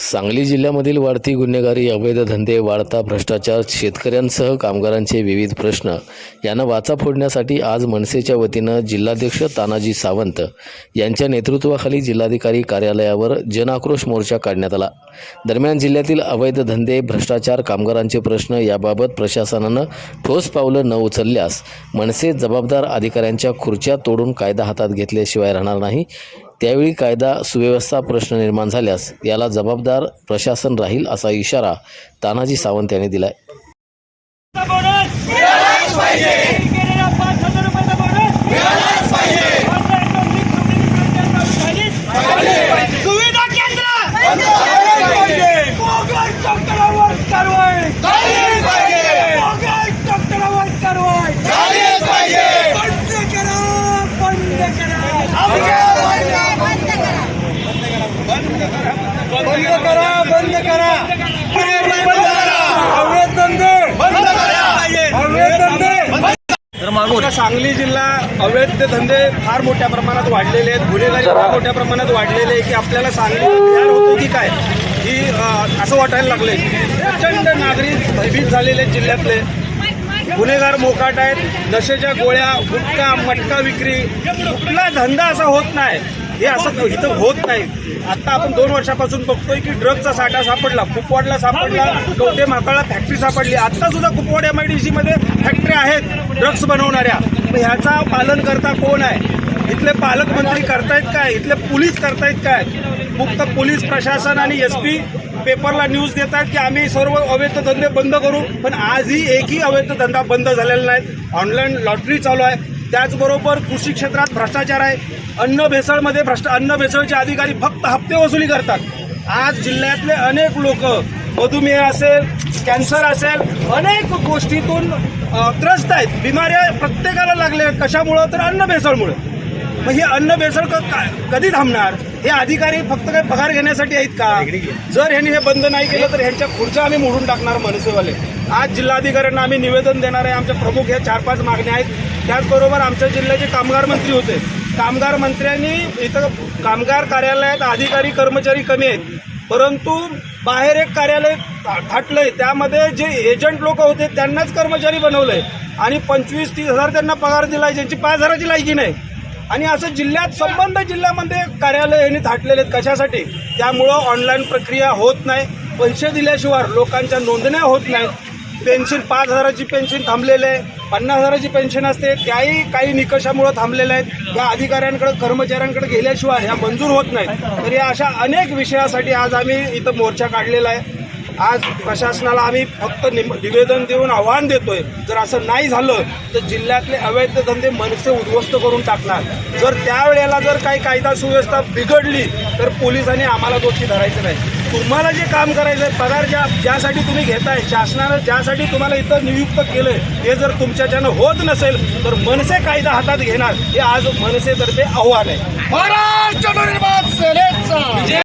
सांगली जिल्ह्यामधील वाढती गुन्हेगारी अवैध धंदे वाढता भ्रष्टाचार शेतकऱ्यांसह कामगारांचे विविध प्रश्न यांना वाचा फोडण्यासाठी आज मनसेच्या वतीनं जिल्हाध्यक्ष तानाजी सावंत यांच्या नेतृत्वाखाली जिल्हाधिकारी कार्यालयावर जनआक्रोश मोर्चा काढण्यात आला. दरम्यान जिल्ह्यातील अवैध धंदे भ्रष्टाचार कामगारांचे प्रश्न याबाबत प्रशासनानं ठोस पावलं न उचलल्यास मनसे जबाबदार अधिकाऱ्यांच्या खुर्च्या तोडून कायदा हातात घेतल्याशिवाय राहणार नाही. त्यावेळी कायदा सुव्यवस्था प्रश्न निर्माण झाल्यास याला जबाबदार प्रशासन राहील असा इशारा तानाजी सावंत यांनी दिलाय बोनस मिळालाच पाहिजे केलेला पाच हजार रुपयाचा बोनस मिळालाच पाहिजे सुविधा केंद्र बोगस डॉक्टरांवर कारवाई बोगस डॉक्टरांवर कारवाई बंद करा बंद करा बंद करा बंद करा अवैध धंदे अवैध धंदे आपला सांगली जिल्हा अवैध धंदे फार मोठ्या प्रमाणात वाढलेले आहेत. गुन्हेगारी फार मोठ्या प्रमाणात वाढलेले आहे की आपल्याला सांगली बिहार होतो की काय? ही असं वाटायला लागले प्रचंड नागरिक भयभीत झालेले आहेत जिल्ह्यातले. गुन्हेगार मोकाट आहेत. नशेच्या गोळ्या गुटखा मटका विक्री. कुठला धंदा असा होत नाही. हे असं इथं होत नाही. आता आपण दोन वर्षापासून बघतोय की ड्रगचा साठा सापडला कुपवाडला सापडला कवटे माकाळला फॅक्टरी सापडली. आता सुद्धा Kupwad M I D C मध्ये फॅक्टरी आहेत ड्रग्स बनवणाऱ्या. मग ह्याचा पालन करता कोण आहे? इथले पालकमंत्री करतायत काय? इथले पोलीस करतायत काय? फक्त पोलीस प्रशासन आणि एस पी पेपरला न्यूज देतात की आम्ही सर्व अवैध धंदे बंद करू पण आजही एकही अवैध धंदा बंद झालेला नाही. ऑनलाईन लॉटरी चालू आहे. त्याचबरोबर कृषी क्षेत्रात भ्रष्टाचार आहे. अन्न भेसळमध्ये भ्रष्ट अन्न भेसळचे अधिकारी फक्त हप्ते वसुली करतात. आज जिल्ह्यातले अनेक लोक मधुमेह असेल कॅन्सर असेल अनेक गोष्टीतून त्रस्त आहेत. बिमाऱ्या प्रत्येकाला लागल्या आहेत. कशामुळं? तर अन्न भेसळमुळे. मग ही अन्न भेसळ क- का- कधी थांबणार? हे अधिकारी फक्त काही पगार घेण्यासाठी आहेत का? जर ह्यांनी हे बंद नाही केलं तर ह्यांच्या खुर्च्या आम्ही मोडून टाकणार मनसेवाले. आज जिल्हाधिकाऱ्यांना आम्ही निवेदन देणार आहे. आमच्या प्रमुख ह्या चार पाच मागण्या आहेत. त्याचबरोबर आमच्या जिल्ह्याचे कामगार मंत्री होते. कामगार मंत्र्यांनी इथं कामगार कार्यालयात अधिकारी कर्मचारी कमी आहेत. परंतु बाहेर एक कार्यालय थाटलंय. त्यामध्ये जे एजंट लोक होते त्यांनाच कर्मचारी बनवलंय. आणि पंचवीस तीस हजार त्यांना पगार दिलाय ज्यांची पाच हजाराची लायकी नाही. आणि असं जिल्ह्यात संबंध जिल्ह्यामध्ये कार्यालय यांनी थाटलेले आहेत. कशासाठी? त्यामुळं ऑनलाईन प्रक्रिया होत नाही. पैसे दिल्याशिवाय लोकांच्या नोंदण्या होत नाहीत. पेन्शन पाच हजाराची पेन्शन थांबलेलं आहे. पन्नास हजाराची पेन्शन असते. त्याही काही निकषामुळे थांबलेल्या आहेत. या अधिकाऱ्यांकडे कर्मचाऱ्यांकडे गेल्याशिवाय ह्या मंजूर होत नाहीत. तर या अशा अनेक विषयासाठी आज आम्ही इथं मोर्चा काढलेला आहे. आज प्रशासनाला आम्ही फक्त निम- निवेदन देऊन आव्हान देतोय. जर असं नाही झालं तर जिल्ह्यातले अवैध धंदे मनसे उद्ध्वस्त करून टाकणार. जर त्यावेळेला जर काही कायदा सुव्यवस्था बिघडली तर पोलिसांनी आम्हाला दोषी धरायचं नाही. तुम्हाला जे काम करायचं आहे पगार ज्या ज्यासाठी तुम्ही घेताय शासनानं ज्यासाठी तुम्हाला इथं नियुक्त केलंय हे जर तुमच्याच्यानं होत नसेल तर मनसे कायदा हातात घेणार हे आज मनसेतर्फे आव्हान आहे. महाराष्ट्र निर्माण सेनेचा!